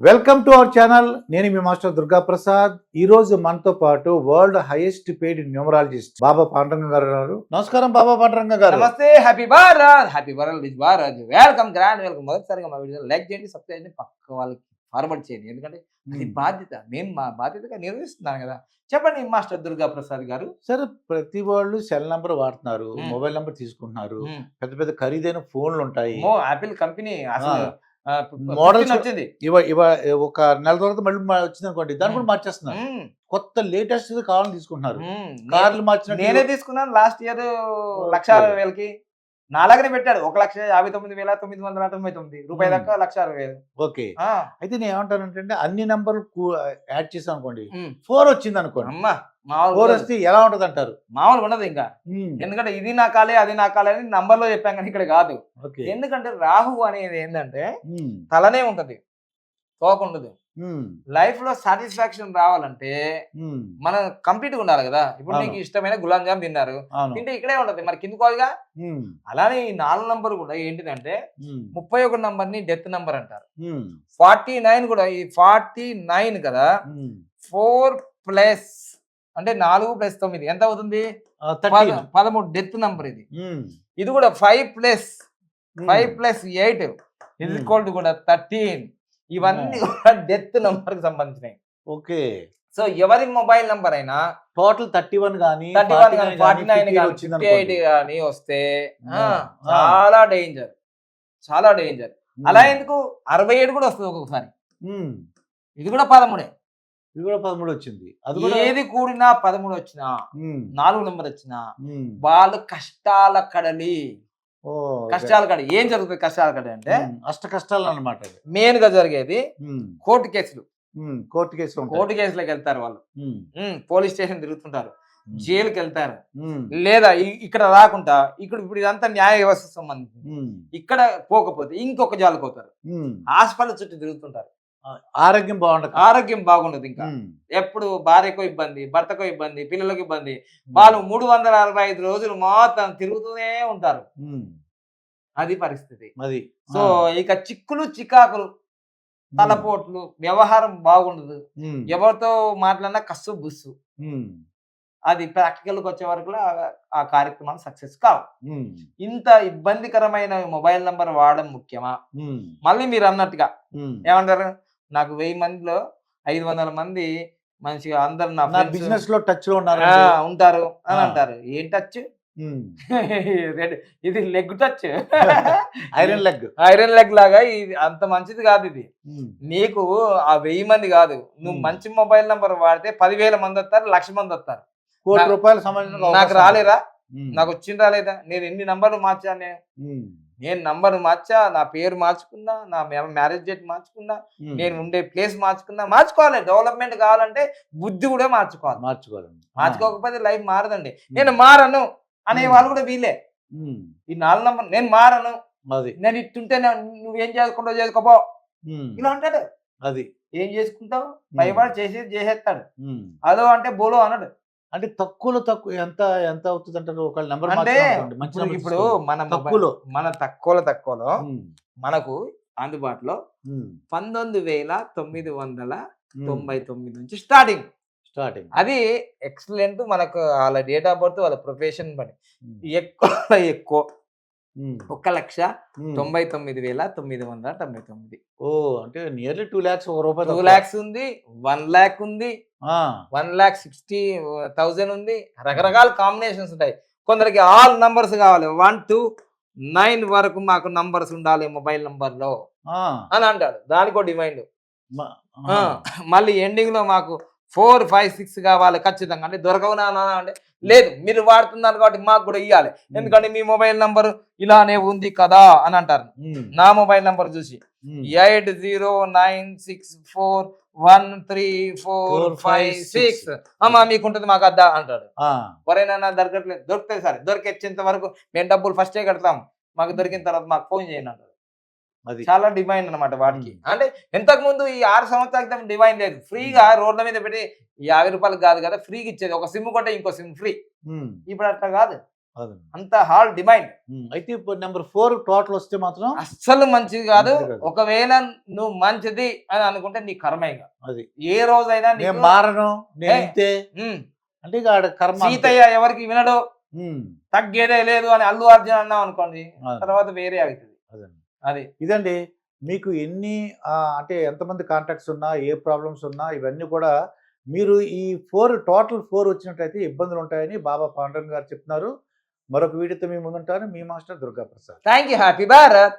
Welcome to our channel. నేను మీ master Durga Prasad ఈ రోజు మనతో పాటు world highest paid numerologist Baba Panduranga గారు ఉన్నారు. నమస్కారం బాబా పాండురంగ గారు. నమస్తే happy Bharat happy Bharat with Bharat welcome grand welcome మొదటిసారిగా మా వీడియో లైక్ చేయండి సబ్స్క్రైబ్ చేయండి పక్క వాళ్ళకి ఫార్వర్డ్ చేయండి. ఎందుకంటే అది బాధ్యత నేను మా బాధ్యతగా నిర్వహిస్తున్నాను కదా. చెప్పండి మాస్టర్ దుర్గా ప్రసాద్ గారు. సరే ప్రతి వాళ్ళు సెల్ నంబర్ వాడుతున్నారు మ్మ్. మొబైల్ నంబర్ తీసుకుంటున్నారు. మ్మ్. పెద్ద పెద్ద ఖరీదైన ఫోన్లు ఉంటాయి. మో యాపిల్ కంపెనీ అసలు పుట్టిన వచ్చింది ఇవ ఇవ ఒక నెల తర్వాత మళ్ళీ వచ్చింది అనుకోండి దాన్ని కూడా. మార్చేస్తున్నారు. కొత్త లేటెస్ట్ కావాలని తీసుకుంటున్నారు. కార్లు నేనే మార్చినట్టు తీసుకున్నాను లాస్ట్ ఇయర్ లక్ష వేలకి నాలుగనే పెట్టాడు. ఒక లక్ష యాభై తొమ్మిది వేల తొమ్మిది వందల తొంభై తొమ్మిది. రూపాయి. దాకా లక్ష అరవై వేలు. ఓకే. అయితే నేను ఏమంటానంటే అన్ని నంబర్లు యాడ్ చేసాం అనుకోండి. ఫోర్ వచ్చింది అనుకోండి అమ్మా మామూలు ఫోర్. వస్తే ఎలా ఉంటది అంటారు మామూలు ఉండదు ఇంకా. ఎందుకంటే ఇది నా కాలే అది నా కాలే అని నంబర్లో చెప్పాం కానీ ఇక్కడ కాదు. ఎందుకంటే రాహు అనేది ఏంటంటే. తలనే ఉంటది. ఉండదు మ్మ్. లైఫ్లో సాటిస్ఫాక్షన్ రావాలంటే. మనం కంప్లీట్గా ఉండాలి కదా ఇప్పుడు. నీకు ఇష్టమైన గులాబ్ జామ్ తిన్నారు తింటే ఇక్కడే ఉంటది మరి కిందకోగా మ్మ్. అలానే ఈ నాలుగు నంబర్ కూడా ఏంటిదంటే. ముప్పై ఒక నంబర్ని డెత్ నంబర్ అంటారు. ఫార్టీ నైన్ కూడా ఈ ఫార్టీ నైన్ కదా. ఫోర్ ప్లస్ అంటే నాలుగు ప్లస్ తొమ్మిది ఎంత అవుతుంది ఆ, 13. పద- పదమూడు డెత్ నంబర్ ఇది. ఇది కూడా five plus. Five plus eight ఇది. ఈక్వల్ టు కూడా థర్టీన్ ఇవన్నీ కూడా డెత్ నంబర్కి సంబంధించినవి ఓకే. సో ఎవరి మొబైల్ నంబర్ అయినా టోటల్ థర్టీ వన్ కానీ థర్టీ వన్ కానీ ఫార్టీ నైన్ కానీ ఎయిట్ కానీ వస్తే. చాలా డేంజర్. చాలా డేంజర్. అలా ఎందుకు? అరవై ఏడు కూడా వస్తుంది ఒక్కొక్కసారి. ఇది కూడా పదమూడే. ఇది కూడా పదమూడు వచ్చింది. అది కూడా ఏది కూడినా పదమూడు వచ్చినా. నాలుగు నెంబర్ వచ్చినా. వాళ్ళు కష్టాల కడలి. కష్టాల కడ ఏం జరుగుతుంది కష్టాల కడ అంటే. అష్ట కష్టాలు అనమాట మెయిన్గా జరిగేది. కోర్టు కేసులు. కోర్టు కేసులు. కోర్టు కేసులకు వెళ్తారు వాళ్ళు పోలీస్ స్టేషన్ తిరుగుతుంటారు. జైలుకి వెళ్తారు. లేదా ఇక్కడ రాకుండా ఇక్కడ ఇప్పుడు ఇదంతా న్యాయ వ్యవస్థ సంబంధించింది మ్మ్. ఇక్కడ పోకపోతే ఇంకొక జాలకు పోతారు. హాస్పిటల్ చుట్టూ తిరుగుతుంటారు ఆరోగ్యం బాగుండదు ఆరోగ్యం బాగుండదు ఇంకా. ఎప్పుడు భార్యకో ఇబ్బంది భర్తకో ఇబ్బంది పిల్లలకు ఇబ్బంది వాళ్ళు మూడు వందల అరవై ఐదు రోజులు మొత్తం తిరుగుతూనే ఉంటారు. అది పరిస్థితి అది సో. ఇక చిక్కులు చికాకులు తలపోట్లు వ్యవహారం బాగుండదు. ఎవరితో మాట్లాడినా కస్సు బుస్సు. అది ప్రాక్టికల్కి వచ్చే వరకు ఆ- కార్యక్రమాలు సక్సెస్ కావు. ఇంత ఇబ్బందికరమైన మొబైల్ నంబర్ వాడడం ముఖ్యమా. మళ్ళీ మీరు అన్నట్టుగా. ఏమంటారు నాకు వెయ్యి మందిలో ఐదు వందల మంది మంచిగా అందరు నా బిజినెస్లో టచ్లో ఉన్నారు ఉంటారు అని. అంటారు. ఏం టచ్ ఇది leg touch iron leg iron leg లాగా ఇది అంత మంచిది కాదు ఇది. నీకు ఆ వెయ్యి మంది కాదు. నువ్వు. మంచి మొబైల్ నంబర్ వాడితే పదివేల మంది వస్తారు లక్ష మంది వస్తారు. కోటి రూపాయలు సంబంధించిన నాకు రాలేరా మ్మ్. నాకు వచ్చిందా లేదా? నేను ఎన్ని నంబర్లు మార్చాను నేను నంబర్ మార్చా నా పేరు మార్చుకున్నా నా మ్యారేజ్ డేట్ మార్చుకున్నా. నేను ఉండే ప్లేస్ మార్చుకున్నా మార్చుకోవాలి. డెవలప్మెంట్ కావాలంటే బుద్ధి కూడా మార్చుకోవాలి. మార్చుకోవాలండి. మార్చుకోకపోతే లైఫ్ మారదండి. నేను మారను అనే. వాళ్ళు కూడా వీలే. ఈ నాలుగు నంబర్ నేను మారను. అది. నేను ఇట్టుంటే నువ్వేం చేసుకుంటావు చేసుకోపో. ఇలా అంటాడు. అది. ఏం చేసుకుంటావు. పైవాడు చేసేది చేసేస్తాడు. అదో అంటే బోలో అన్నాడు అంటే తక్కువలో తక్కువ ఎంత ఎంత అవుతుంది అంటారు ఒక నెంబర్ అంటే మంచి ఇప్పుడు-. మన తక్కువలో మన తక్కువలో తక్కువలో. మనకు అందుబాటులో మ్మ్. పంతొమ్మిది వేల తొమ్మిది వందల. తొంభై తొమ్మిది నుంచి స్టార్టింగ్ స్టార్టింగ్ అది ఎక్సలెంట్ మనకు వాళ్ళ డేట్ ఆఫ్ బర్త్ వాళ్ళ ప్రొఫెషన్ బట్టి. ఎక్కువ ఎక్కువ. ఒక లక్ష. తొంభై తొమ్మిది వేల తొమ్మిది వందల తొంభై తొమ్మిది ఓ అంటే నియర్లీ టూ ల్యాక్స్ ఒక రూపాయి టూ. ల్యాక్స్ ఉంది వన్ ల్యాక్ ఉంది వన్ ల్యాక్ సిక్స్టీ థౌజండ్ ఉంది. రకరకాల కాంబినేషన్స్ ఉంటాయి. కొందరికి ఆల్ నంబర్స్ కావాలి. వన్ టు నైన్ వరకు మాకు నంబర్స్ ఉండాలి మొబైల్ నంబర్లో ఆ, అని అంటాడు. దానికో డిమాండ్. మళ్ళీ ఎండింగ్లో మాకు ఫోర్ ఫైవ్ సిక్స్ కావాలి ఖచ్చితంగా. అంటే దొరకవు అంటే లేదు. మీరు వాడుతున్నారు కాబట్టి మాకు కూడా ఇవ్వాలి ఎందుకంటే మీ మొబైల్ నంబర్ ఇలానే ఉంది కదా అని అంటారు. నా మొబైల్ నంబర్ చూసి. Eight zero nine six four one three four five six. అమ్మా మీకు ఉంటుంది మాకు అద్దా అంటాడు. ఎవరైనా దొరకట్లేదు దొరుకుతాయి సార్ దొరికేంత వరకు మేము డబ్బులు ఫస్టే కడతాం. మాకు దొరికిన తర్వాత మాకు ఫోన్ చేయండి అంటాడు. అది. చాలా డిమాండ్ అన్నమాట వాటికి. అంటే ఇంతకు ముందు ఈ ఆరు సంవత్సరాల క్రితం డిమాండ్ లేదు. ఫ్రీగా రోడ్ల మీద పెట్టి యాభై రూపాయలు కాదు కదా ఫ్రీగా ఇచ్చేది. ఒక సిమ్ కొంటే ఇంకో సిమ్ ఫ్రీ. ఇప్పుడు అట్లా కాదు. అంత హాల్ డిమైండ్. అయితే ఇప్పుడు నెంబర్ ఫోర్ టోటల్ వస్తే మాత్రం అస్సలు మంచిది కాదు. ఒకవేళ నువ్వు మంచిది అని అనుకుంటే నీ కర్మ ఇక. అది. ఏ రోజైనా నేను మారను ఉమ్, అంటే ఆడ కర్మ. సీతయ్య ఎవరికి వినడు. తగ్గేదే లేదు అని అల్లు అర్జున్ అన్నాం అనుకోండి. తర్వాత వేరే అవుతుంది. అదే. అది. ఇదండి మీకు ఎన్ని అంటే ఎంతమంది కాంటాక్ట్స్ ఉన్నా ఏ ప్రాబ్లమ్స్ ఉన్నా ఇవన్నీ కూడా మీరు ఈ ఫోర్ టోటల్ ఫోర్ వచ్చినట్టయితే ఇబ్బందులు ఉంటాయని బాబా పాండురంగ గారు చెప్తున్నారు. మరొక వీడియోతో మీ ముందుంటాను మీ master Durga Prasad thank you happy Bharat